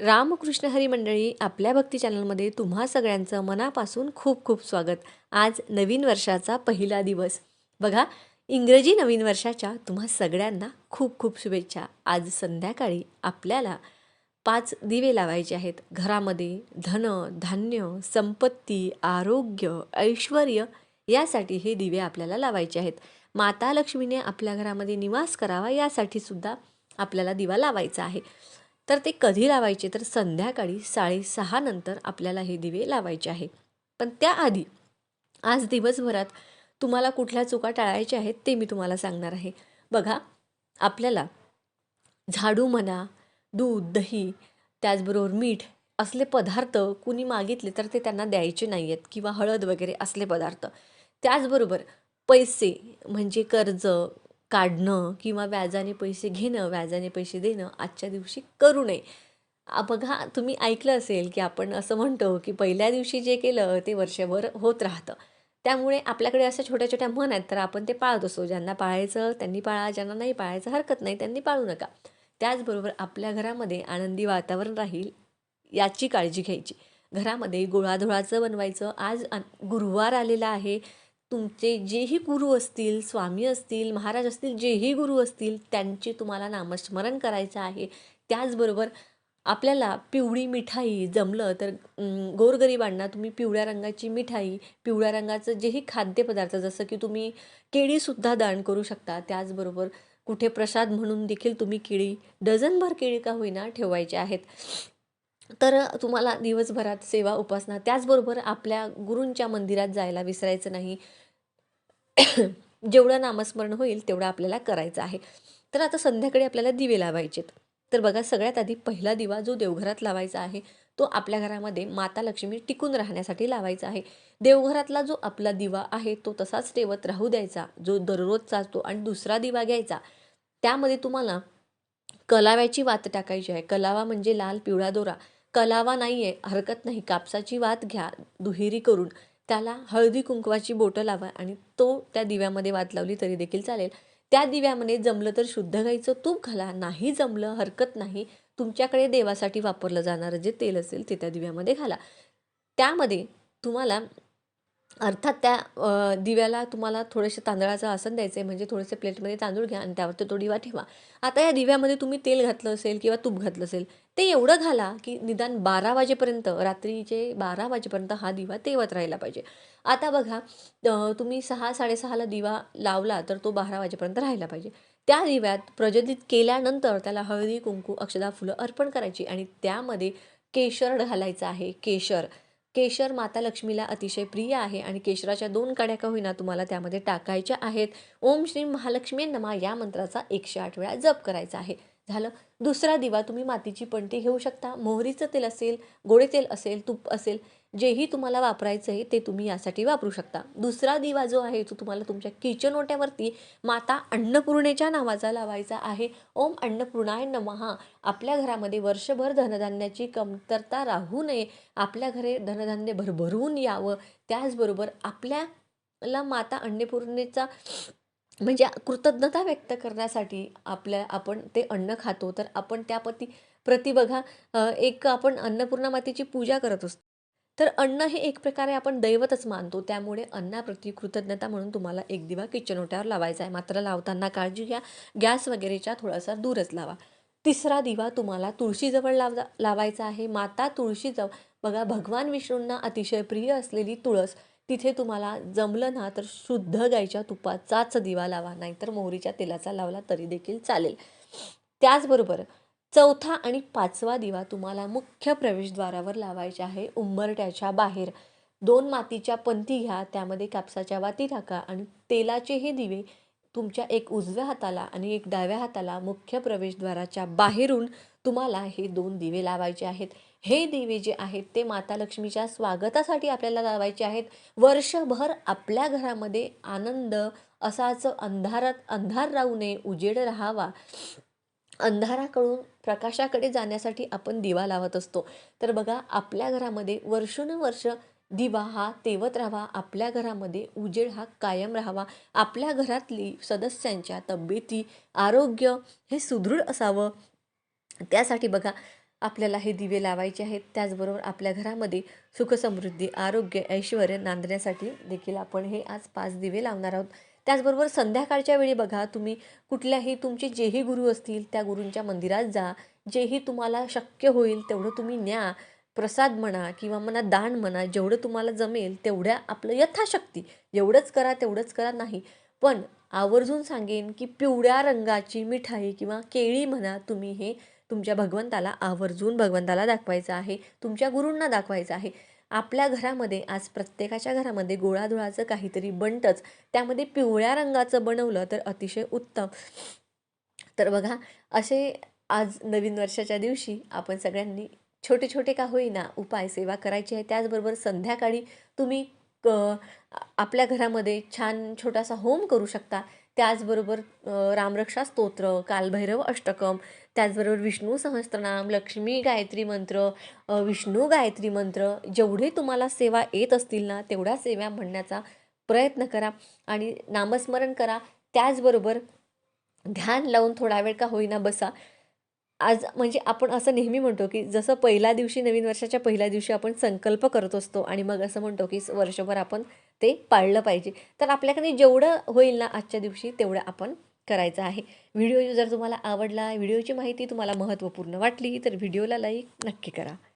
रामकृष्ण हरी मंडळी आपल्या भक्ती चॅनलमध्ये तुम्हा सगळ्यांचं मनापासून खूप खूप स्वागत. आज नवीन वर्षाचा पहिला दिवस. बघा इंग्रजी नवीन वर्षाच्या तुम्हा सगळ्यांना खूप खूप शुभेच्छा. आज संध्याकाळी आपल्याला पाच दिवे लावायचे आहेत. घरामध्ये धन धान्य संपत्ती आरोग्य ऐश्वर यासाठी हे दिवे आपल्याला लावायचे आहेत. माता लक्ष्मीने आपल्या घरामध्ये निवास करावा यासाठी सुद्धा आपल्याला दिवा लावायचा आहे. तर ते कधी लावायचे? तर संध्याकाळी साडेसहा नंतर आपल्याला हे दिवे लावायचे आहे. पण त्याआधी आज दिवसभरात तुम्हाला कुठल्या चुका टाळायच्या आहेत ते मी तुम्हाला सांगणार आहे. बघा आपल्याला झाडू म्हणा दूध दही त्याचबरोबर मीठ असले पदार्थ कुणी मागितले तर ते त्यांना द्यायचे नाही आहेत किंवा हळद वगैरे असले पदार्थ. त्याचबरोबर पैसे म्हणजे कर्ज काढणं किंवा व्याजाने पैसे घेणं व्याजाने पैसे देणं आजच्या दिवशी करू नये. बघा तुम्ही ऐकलं असेल की आपण असं म्हणतो की पहिल्या दिवशी जे केलं ते वर्षभर होत राहतं. त्यामुळे आपल्याकडे अशा छोट्या छोट्या म्हण आहेत तर आपण ते पाळत असतो. ज्यांना पाळायचं त्यांनी पाळा. ज्यांना नाही पाळायचं हरकत नाही त्यांनी पाळू नका. त्याचबरोबर आपल्या घरामध्ये आनंदी वातावरण राहील याची काळजी घ्यायची. घरामध्ये गोळाधोळाचं बनवायचं. आज गुरुवार आलेला आहे. तुमचे जेही गुरु असतील स्वामी असतील महाराज असतील जेही गुरु असतील त्यांचे तुम्हाला नामस्मरण करायचं आहे. त्याचबरोबर आपल्याला पिवळी मिठाई जमलं तर गोरगरिबांना तुम्ही पिवळ्या रंगाची मिठाई पिवळ्या रंगाचं जेही खाद्यपदार्थ जसं की तुम्ही केळीसुद्धा दान करू शकता. त्याचबरोबर कुठे प्रसाद म्हणून देखील तुम्ही केळी डझनभर केळी का होईना ठेवायचे आहेत. तर तुम्हाला दिवसभरात सेवा उपासना त्याचबरोबर आपल्या गुरूंच्या मंदिरात जायला विसरायचं नाही. जेवढं नामस्मरण होईल तेवढं आपल्याला करायचं आहे. तर आता संध्याकाळी आपल्याला दिवे लावायचेत. तर बघा सगळ्यात आधी पहिला दिवा जो देवघरात लावायचा आहे तो आपल्या घरामध्ये माता लक्ष्मी टिकून राहण्यासाठी लावायचा आहे. देवघरातला जो आपला दिवा आहे तो तसाच ठेवत राहू द्यायचा. जो दररोज चालतो आणि दुसरा दिवा घ्यायचा त्यामध्ये तुम्हाला कलाव्याची वात टाकायची आहे. कलावा म्हणजे लाल पिवळा दोरा. कलावा नाही आहे हरकत नाही. कापसाची वात घ्या दुहेरी करून. त्याला हळदी कुंकवाची बोटं लावा आणि तो त्या दिव्यामध्ये वात लावली तरी देखील चालेल. त्या दिव्यामध्ये जमलं तर शुद्ध गाईचं तूप घाला. नाही जमलं हरकत नाही. तुमच्याकडे देवासाठी वापरलं जाणारं जे तेल असेल ते त्या दिव्यामध्ये घाला. त्यामध्ये तुम्हाला अर्थात त्या दिव्याला तुम्हाला थोडेसे तांदळाचं आसन द्यायचं आहे म्हणजे थोडेसे प्लेटमध्ये तांदूळ घ्या आणि त्यावरती तो दिवा ठेवा. आता या दिव्यामध्ये तुम्ही तेल घातलं असेल किंवा तूप घातलं असेल ते एवढं घाला की निदान बारा वाजेपर्यंत रात्रीचे बारा वाजेपर्यंत हा दिवा तेवत राहिला पाहिजे. आता बघा तुम्ही सहा साडेसहाला दिवा लावला तर तो बारा वाजेपर्यंत राहिला पाहिजे. त्या दिव्यात प्रज्वलित केल्यानंतर त्याला हळदी कुंकू अक्षदा फुलं अर्पण करायची आणि त्यामध्ये केशर घालायचं आहे केशर. केशर माता लक्ष्मीला अतिशय प्रिय आहे आणि केशराच्या दोन कड्या का होईना तुम्हाला त्यामध्ये टाकायच्या आहेत. ओम श्री महालक्ष्मी नमा या मंत्राचा एकशे आठ वेळा जप करायचा आहे. झालं. दुसरा दिवा तुम्ही मातीची पंटी घेऊ शकता. मोहरीचं तेल असेल गोडे तेल असेल तूप असेल जेही तुम्हाला वापरायचं आहे ते तुम्ही यासाठी वापरू शकता. दुसरा दिवा जो आहे तो तुम्हाला तुमच्या किचन ओट्यावरती माता अन्नपूर्णेच्या नावाचा लावायचा आहे. ओम अन्नपूर्णाय नमहा आपल्या घरामध्ये वर्षभर धनधान्याची कमतरता राहू नये. आपल्या घरे धनधान्य भरभरून यावं. त्याचबरोबर आपल्याला माता अन्नपूर्णेचा म्हणजे कृतज्ञता व्यक्त करण्यासाठी आपल्या आपण ते अन्न खातो तर आपण त्या प्रति प्रति बघा एक आपण अन्नपूर्णा मातेची पूजा करत असतो. तर अन्न हे एक प्रकारे आपण दैवतच मानतो. त्यामुळे अन्नाप्रती कृतज्ञता म्हणून तुम्हाला एक दिवा किचन ओट्यावर लावायचा आहे. मात्र लावताना काळजी घ्या. गॅस वगैरेच्या थोडासा दूरच लावा. तिसरा दिवा तुम्हाला तुळशीजवळ लाव लावायचा आहे. माता तुळशीजवळ बघा भगवान विष्णूंना अतिशय प्रिय असलेली तुळस तिथे तुम्हाला जमलं ना तर शुद्ध गाईच्या तुपाचाच दिवा लावा नाहीतर मोहरीच्या तेलाचा लावला तरी देखील चालेल. त्याचबरोबर चौथा आणि पाचवा दिवा तुम्हाला मुख्य प्रवेशद्वारावर लावायचा आहे उंबरट्याच्या बाहेर. दोन मातीच्या पंती घ्या त्यामध्ये कापसाच्या वाती टाका आणि तेलाचेही दिवे तुमच्या एक उजव्या हाताला आणि एक डाव्या हाताला मुख्य प्रवेशद्वाराच्या बाहेरून तुम्हाला हे दोन दिवे लावायचे आहेत. हे दिवे जे आहेत ते माता लक्ष्मीच्या स्वागतासाठी आपल्याला लावायचे आहेत. वर्षभर आपल्या घरामध्ये आनंद असाच अंधारात अंधार राहू नये उजेड राहावा. अंधाराकडून प्रकाशाकडे जाण्यासाठी आपण दिवा लावत असतो. तर बघा आपल्या घरामध्ये वर्षोनवर्ष दिवा हा तेवत राहावा आपल्या घरामध्ये उजेड हा कायम राहावा. आपल्या घरातली सदस्यांच्या तब्येती आरोग्य हे सुदृढ असावं. त्यासाठी बघा आपल्याला हे दिवे लावायचे आहेत. त्याचबरोबर आपल्या घरामध्ये सुखसमृद्धी आरोग्य ऐश्वर नांदण्यासाठी देखील आपण हे आज पाच दिवे लावणार आहोत. त्याचबरोबर संध्याकाळच्या वेळी बघा तुम्ही कुठल्याही तुमचे जेही गुरु असतील त्या गुरूंच्या मंदिरात जा. जेही तुम्हाला शक्य होईल तेवढं तुम्ही न्या. प्रसाद म्हणा किंवा म्हणा दान म्हणा जेवढं तुम्हाला जमेल तेवढ्या आपलं यथाशक्ती. एवढंच करा तेवढंच करा नाही. पण आवर्जून सांगेन की पिवळ्या रंगाची मिठाई किंवा केळी म्हणा तुम्ही हे तुमच्या भगवंताला आवर्जून भगवंताला दाखवायचं आहे. तुमच्या गुरूंना दाखवायचं आहे. आपल्या घरामध्ये आज प्रत्येकाच्या घरामध्ये गोळाधुळाचं काहीतरी बनतंच. त्यामध्ये पिवळ्या रंगाचं बनवलं तर अतिशय उत्तम. तर बघा असे आज नवीन वर्षाच्या दिवशी आपण सगळ्यांनी छोटे छोटे का होईना उपाय सेवा करायची आहे. त्याचबरोबर संध्याकाळी तुम्ही क आपल्या घरामध्ये छान छोटासा होम करू शकता. त्याचबरोबर रामरक्षा स्तोत्र कालभैरव अष्टकम त्याचबरोबर विष्णू सहस्त्रनाम लक्ष्मी गायत्री मंत्र विष्णू गायत्री मंत्र जेवढे तुम्हाला सेवा येत असतील ना तेवढ्या सेवा म्हणण्याचा प्रयत्न करा आणि नामस्मरण करा. त्याचबरोबर ध्यान लावून थोडा वेळ का होईना बसा. आज म्हणजे आपण असं नेहमी म्हणतो की जसं पहिल्या दिवशी नवीन वर्षाच्या पहिल्या दिवशी आपण संकल्प करत असतो आणि मग असं म्हणतो की वर्षभर आपण ते पाळलं पाहिजे. तर आपल्याकडे जेवढं होईल ना आजच्या दिवशी तेवढं आपण करायचं आहे. व्हिडिओ जर तुम्हाला आवडला व्हिडिओची माहिती तुम्हाला महत्त्वपूर्ण वाटली तर व्हिडिओला लाईक नक्की करा.